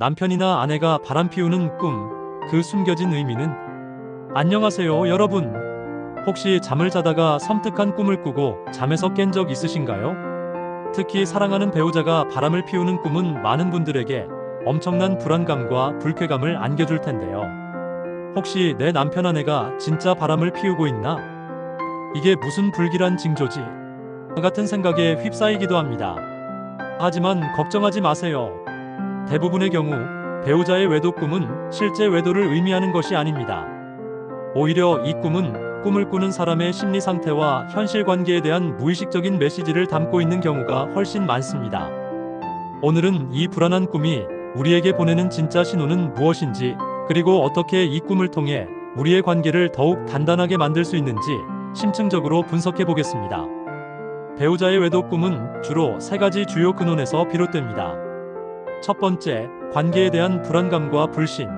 남편이나 아내가 바람 피우는 꿈, 그 숨겨진 의미는 안녕하세요, 여러분. 혹시 잠을 자다가 섬뜩한 꿈을 꾸고 잠에서 깬 적 있으신가요? 특히 사랑하는 배우자가 바람을 피우는 꿈은 많은 분들에게 엄청난 불안감과 불쾌감을 안겨줄 텐데요. 혹시 내 남편 아내가 진짜 바람을 피우고 있나? 이게 무슨 불길한 징조지? 같은 생각에 휩싸이기도 합니다. 하지만 걱정하지 마세요. 대부분의 경우 배우자의 외도 꿈은 실제 외도를 의미하는 것이 아닙니다. 오히려 이 꿈은 꿈을 꾸는 사람의 심리 상태와 현실 관계에 대한 무의식적인 메시지를 담고 있는 경우가 훨씬 많습니다. 오늘은 이 불안한 꿈이 우리에게 보내는 진짜 신호는 무엇인지, 그리고 어떻게 이 꿈을 통해 우리의 관계를 더욱 단단하게 만들 수 있는지 심층적으로 분석해 보겠습니다. 배우자의 외도 꿈은 주로 세 가지 주요 근원에서 비롯됩니다. 첫 번째, 관계에 대한 불안감과 불신.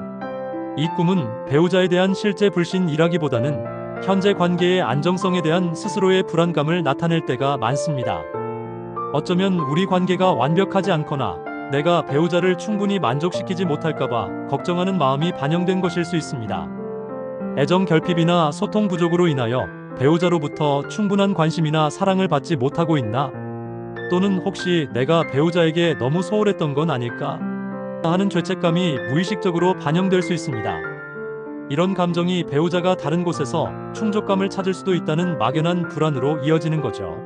이 꿈은 배우자에 대한 실제 불신이라기보다는 현재 관계의 안정성에 대한 스스로의 불안감을 나타낼 때가 많습니다. 어쩌면 우리 관계가 완벽하지 않거나 내가 배우자를 충분히 만족시키지 못할까봐 걱정하는 마음이 반영된 것일 수 있습니다. 애정 결핍이나 소통 부족으로 인하여 배우자로부터 충분한 관심이나 사랑을 받지 못하고 있나? 또는 혹시 내가 배우자에게 너무 소홀했던 건 아닐까? 하는 죄책감이 무의식적으로 반영될 수 있습니다. 이런 감정이 배우자가 다른 곳에서 충족감을 찾을 수도 있다는 막연한 불안으로 이어지는 거죠.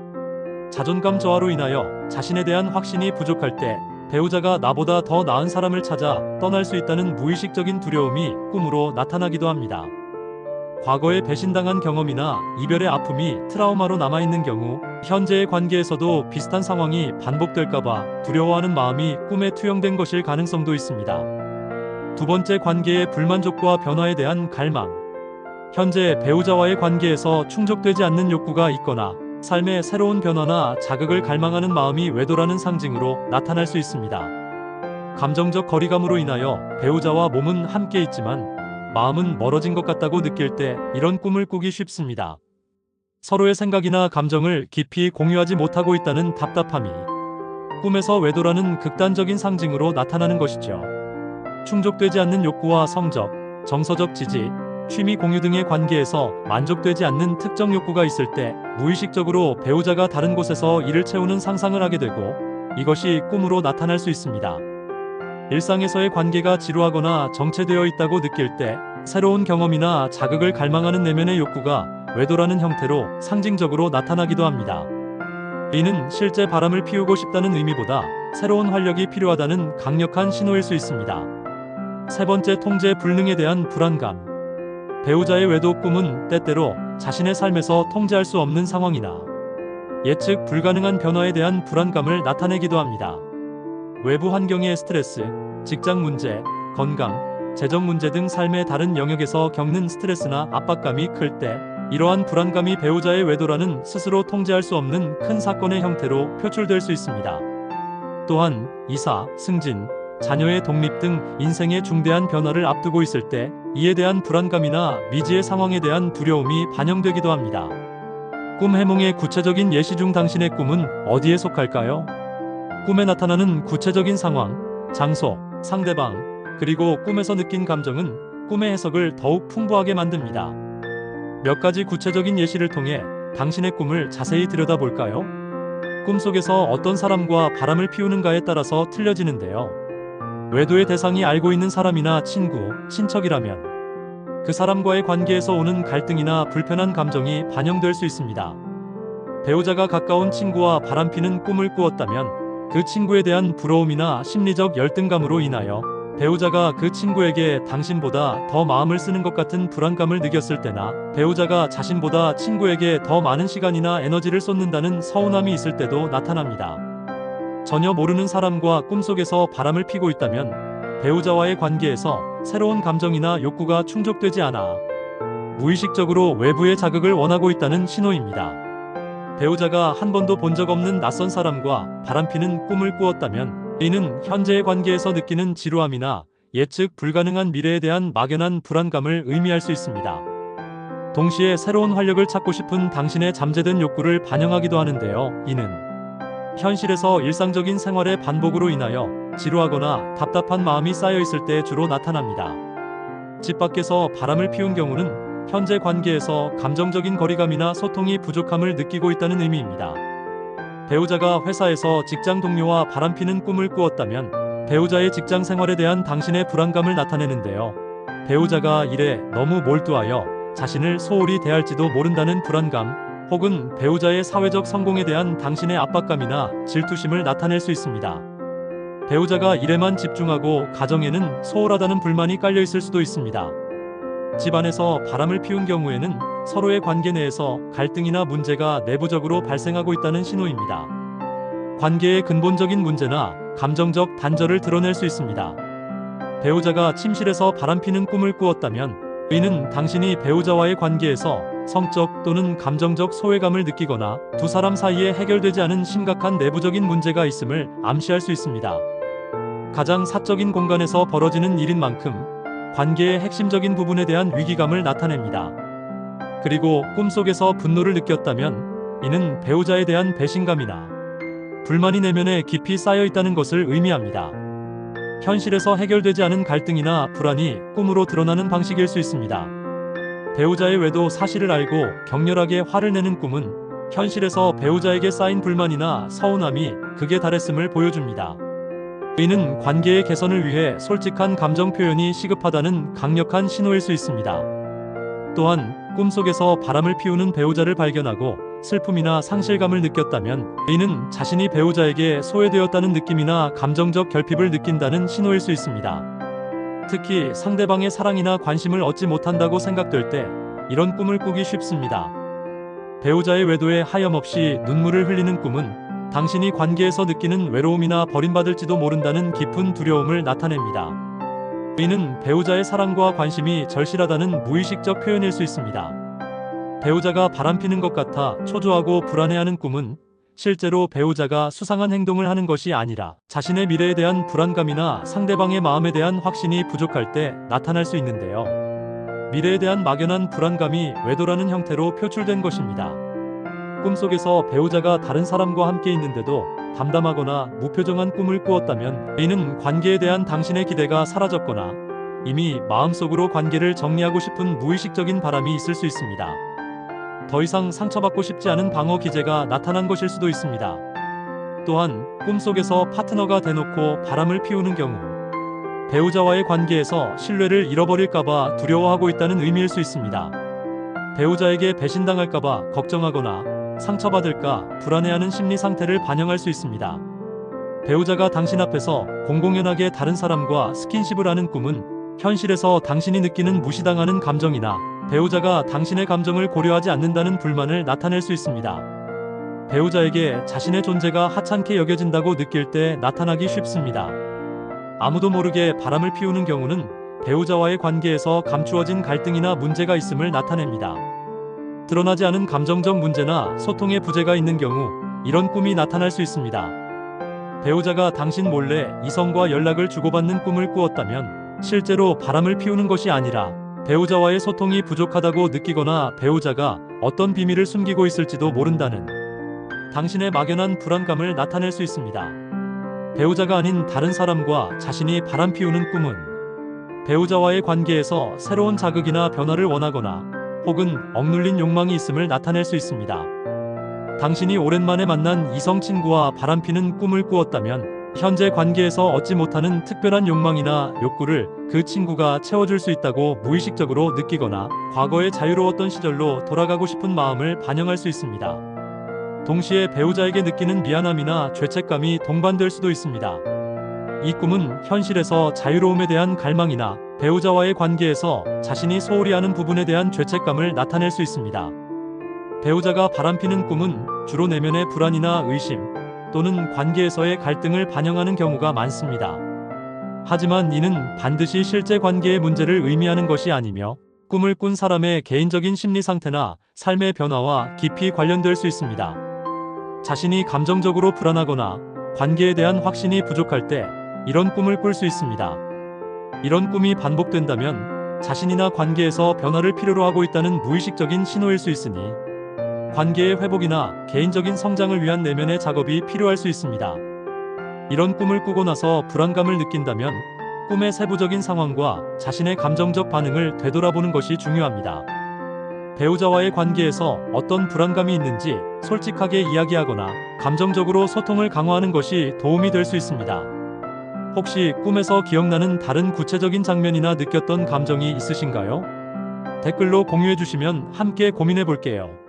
자존감 저하로 인하여 자신에 대한 확신이 부족할 때 배우자가 나보다 더 나은 사람을 찾아 떠날 수 있다는 무의식적인 두려움이 꿈으로 나타나기도 합니다. 과거에 배신당한 경험이나 이별의 아픔이 트라우마로 남아있는 경우 현재의 관계에서도 비슷한 상황이 반복될까봐 두려워하는 마음이 꿈에 투영된 것일 가능성도 있습니다. 두 번째 관계의 불만족과 변화에 대한 갈망. 현재 배우자와의 관계에서 충족되지 않는 욕구가 있거나 삶의 새로운 변화나 자극을 갈망하는 마음이 외도라는 상징으로 나타날 수 있습니다. 감정적 거리감으로 인하여 배우자와 몸은 함께 있지만 마음은 멀어진 것 같다고 느낄 때 이런 꿈을 꾸기 쉽습니다. 서로의 생각이나 감정을 깊이 공유하지 못하고 있다는 답답함이 꿈에서 외도라는 극단적인 상징으로 나타나는 것이죠. 충족되지 않는 욕구와 성적, 정서적 지지, 취미 공유 등의 관계에서 만족되지 않는 특정 욕구가 있을 때 무의식적으로 배우자가 다른 곳에서 이를 채우는 상상을 하게 되고 이것이 꿈으로 나타날 수 있습니다. 일상에서의 관계가 지루하거나 정체되어 있다고 느낄 때 새로운 경험이나 자극을 갈망하는 내면의 욕구가 외도라는 형태로 상징적으로 나타나기도 합니다. 이는 실제 바람을 피우고 싶다는 의미보다 새로운 활력이 필요하다는 강력한 신호일 수 있습니다. 세 번째 통제 불능에 대한 불안감. 배우자의 외도 꿈은 때때로 자신의 삶에서 통제할 수 없는 상황이나 예측 불가능한 변화에 대한 불안감을 나타내기도 합니다. 외부 환경의 스트레스, 직장 문제, 건강, 재정 문제 등 삶의 다른 영역에서 겪는 스트레스나 압박감이 클 때 이러한 불안감이 배우자의 외도라는 스스로 통제할 수 없는 큰 사건의 형태로 표출될 수 있습니다. 또한 이사, 승진, 자녀의 독립 등 인생의 중대한 변화를 앞두고 있을 때 이에 대한 불안감이나 미지의 상황에 대한 두려움이 반영되기도 합니다. 꿈 해몽의 구체적인 예시 중 당신의 꿈은 어디에 속할까요? 꿈에 나타나는 구체적인 상황, 장소, 상대방, 그리고 꿈에서 느낀 감정은 꿈의 해석을 더욱 풍부하게 만듭니다. 몇 가지 구체적인 예시를 통해 당신의 꿈을 자세히 들여다볼까요? 꿈속에서 어떤 사람과 바람을 피우는가에 따라서 틀려지는데요. 외도의 대상이 알고 있는 사람이나 친구, 친척이라면 그 사람과의 관계에서 오는 갈등이나 불편한 감정이 반영될 수 있습니다. 배우자가 가까운 친구와 바람피는 꿈을 꾸었다면 그 친구에 대한 부러움이나 심리적 열등감으로 인하여 배우자가 그 친구에게 당신보다 더 마음을 쓰는 것 같은 불안감을 느꼈을 때나 배우자가 자신보다 친구에게 더 많은 시간이나 에너지를 쏟는다는 서운함이 있을 때도 나타납니다. 전혀 모르는 사람과 꿈속에서 바람을 피고 있다면 배우자와의 관계에서 새로운 감정이나 욕구가 충족되지 않아 무의식적으로 외부의 자극을 원하고 있다는 신호입니다. 배우자가 한 번도 본 적 없는 낯선 사람과 바람피는 꿈을 꾸었다면 이는 현재의 관계에서 느끼는 지루함이나 예측 불가능한 미래에 대한 막연한 불안감을 의미할 수 있습니다. 동시에 새로운 활력을 찾고 싶은 당신의 잠재된 욕구를 반영하기도 하는데요. 이는 현실에서 일상적인 생활의 반복으로 인하여 지루하거나 답답한 마음이 쌓여 있을 때 주로 나타납니다. 집 밖에서 바람을 피운 경우는 현재 관계에서 감정적인 거리감이나 소통이 부족함을 느끼고 있다는 의미입니다. 배우자가 회사에서 직장 동료와 바람피는 꿈을 꾸었다면 배우자의 직장 생활에 대한 당신의 불안감을 나타내는데요. 배우자가 일에 너무 몰두하여 자신을 소홀히 대할지도 모른다는 불안감, 혹은 배우자의 사회적 성공에 대한 당신의 압박감이나 질투심을 나타낼 수 있습니다. 배우자가 일에만 집중하고 가정에는 소홀하다는 불만이 깔려 있을 수도 있습니다. 집안에서 바람을 피운 경우에는 서로의 관계 내에서 갈등이나 문제가 내부적으로 발생하고 있다는 신호입니다. 관계의 근본적인 문제나 감정적 단절을 드러낼 수 있습니다. 배우자가 침실에서 바람피는 꿈을 꾸었다면 이는 당신이 배우자와의 관계에서 성적 또는 감정적 소외감을 느끼거나 두 사람 사이에 해결되지 않은 심각한 내부적인 문제가 있음을 암시할 수 있습니다. 가장 사적인 공간에서 벌어지는 일인 만큼 관계의 핵심적인 부분에 대한 위기감을 나타냅니다. 그리고 꿈속에서 분노를 느꼈다면 이는 배우자에 대한 배신감이나 불만이 내면에 깊이 쌓여 있다는 것을 의미합니다. 현실에서 해결되지 않은 갈등이나 불안이 꿈으로 드러나는 방식일 수 있습니다. 배우자의 외도 사실을 알고 격렬하게 화를 내는 꿈은 현실에서 배우자에게 쌓인 불만이나 서운함이 극에 달했음을 보여줍니다. 이는 관계의 개선을 위해 솔직한 감정 표현이 시급하다는 강력한 신호일 수 있습니다. 또한 꿈속에서 바람을 피우는 배우자를 발견하고 슬픔이나 상실감을 느꼈다면 이는 자신이 배우자에게 소외되었다는 느낌이나 감정적 결핍을 느낀다는 신호일 수 있습니다. 특히 상대방의 사랑이나 관심을 얻지 못한다고 생각될 때 이런 꿈을 꾸기 쉽습니다. 배우자의 외도에 하염없이 눈물을 흘리는 꿈은 당신이 관계에서 느끼는 외로움이나 버림받을지도 모른다는 깊은 두려움을 나타냅니다. 이는 배우자의 사랑과 관심이 절실하다는 무의식적 표현일 수 있습니다. 배우자가 바람피는 것 같아 초조하고 불안해하는 꿈은 실제로 배우자가 수상한 행동을 하는 것이 아니라 자신의 미래에 대한 불안감이나 상대방의 마음에 대한 확신이 부족할 때 나타날 수 있는데요. 미래에 대한 막연한 불안감이 외도라는 형태로 표출된 것입니다. 꿈속에서 배우자가 다른 사람과 함께 있는데도 담담하거나 무표정한 꿈을 꾸었다면 이는 관계에 대한 당신의 기대가 사라졌거나 이미 마음속으로 관계를 정리하고 싶은 무의식적인 바람이 있을 수 있습니다. 더 이상 상처받고 싶지 않은 방어 기제가 나타난 것일 수도 있습니다. 또한 꿈속에서 파트너가 대놓고 바람을 피우는 경우 배우자와의 관계에서 신뢰를 잃어버릴까봐 두려워하고 있다는 의미일 수 있습니다. 배우자에게 배신당할까봐 걱정하거나 상처받을까 불안해하는 심리 상태를 반영할 수 있습니다. 배우자가 당신 앞에서 공공연하게 다른 사람과 스킨십을 하는 꿈은 현실에서 당신이 느끼는 무시당하는 감정이나 배우자가 당신의 감정을 고려하지 않는다는 불만을 나타낼 수 있습니다. 배우자에게 자신의 존재가 하찮게 여겨진다고 느낄 때 나타나기 쉽습니다. 아무도 모르게 바람을 피우는 경우는 배우자와의 관계에서 감추어진 갈등이나 문제가 있음을 나타냅니다. 드러나지 않은 감정적 문제나 소통의 부재가 있는 경우 이런 꿈이 나타날 수 있습니다. 배우자가 당신 몰래 이성과 연락을 주고받는 꿈을 꾸었다면 실제로 바람을 피우는 것이 아니라 배우자와의 소통이 부족하다고 느끼거나 배우자가 어떤 비밀을 숨기고 있을지도 모른다는 당신의 막연한 불안감을 나타낼 수 있습니다. 배우자가 아닌 다른 사람과 자신이 바람 피우는 꿈은 배우자와의 관계에서 새로운 자극이나 변화를 원하거나 혹은 억눌린 욕망이 있음을 나타낼 수 있습니다. 당신이 오랜만에 만난 이성 친구와 바람피는 꿈을 꾸었다면 현재 관계에서 얻지 못하는 특별한 욕망이나 욕구를 그 친구가 채워줄 수 있다고 무의식적으로 느끼거나 과거의 자유로웠던 시절로 돌아가고 싶은 마음을 반영할 수 있습니다. 동시에 배우자에게 느끼는 미안함이나 죄책감이 동반될 수도 있습니다. 이 꿈은 현실에서 자유로움에 대한 갈망이나 배우자와의 관계에서 자신이 소홀히 하는 부분에 대한 죄책감을 나타낼 수 있습니다. 배우자가 바람피는 꿈은 주로 내면의 불안이나 의심 또는 관계에서의 갈등을 반영하는 경우가 많습니다. 하지만 이는 반드시 실제 관계의 문제를 의미하는 것이 아니며 꿈을 꾼 사람의 개인적인 심리 상태나 삶의 변화와 깊이 관련될 수 있습니다. 자신이 감정적으로 불안하거나 관계에 대한 확신이 부족할 때 이런 꿈을 꿀 수 있습니다. 이런 꿈이 반복된다면 자신이나 관계에서 변화를 필요로 하고 있다는 무의식적인 신호일 수 있으니 관계의 회복이나 개인적인 성장을 위한 내면의 작업이 필요할 수 있습니다. 이런 꿈을 꾸고 나서 불안감을 느낀다면 꿈의 세부적인 상황과 자신의 감정적 반응을 되돌아보는 것이 중요합니다. 배우자와의 관계에서 어떤 불안감이 있는지 솔직하게 이야기하거나 감정적으로 소통을 강화하는 것이 도움이 될 수 있습니다. 혹시 꿈에서 기억나는 다른 구체적인 장면이나 느꼈던 감정이 있으신가요? 댓글로 공유해 주시면 함께 고민해 볼게요.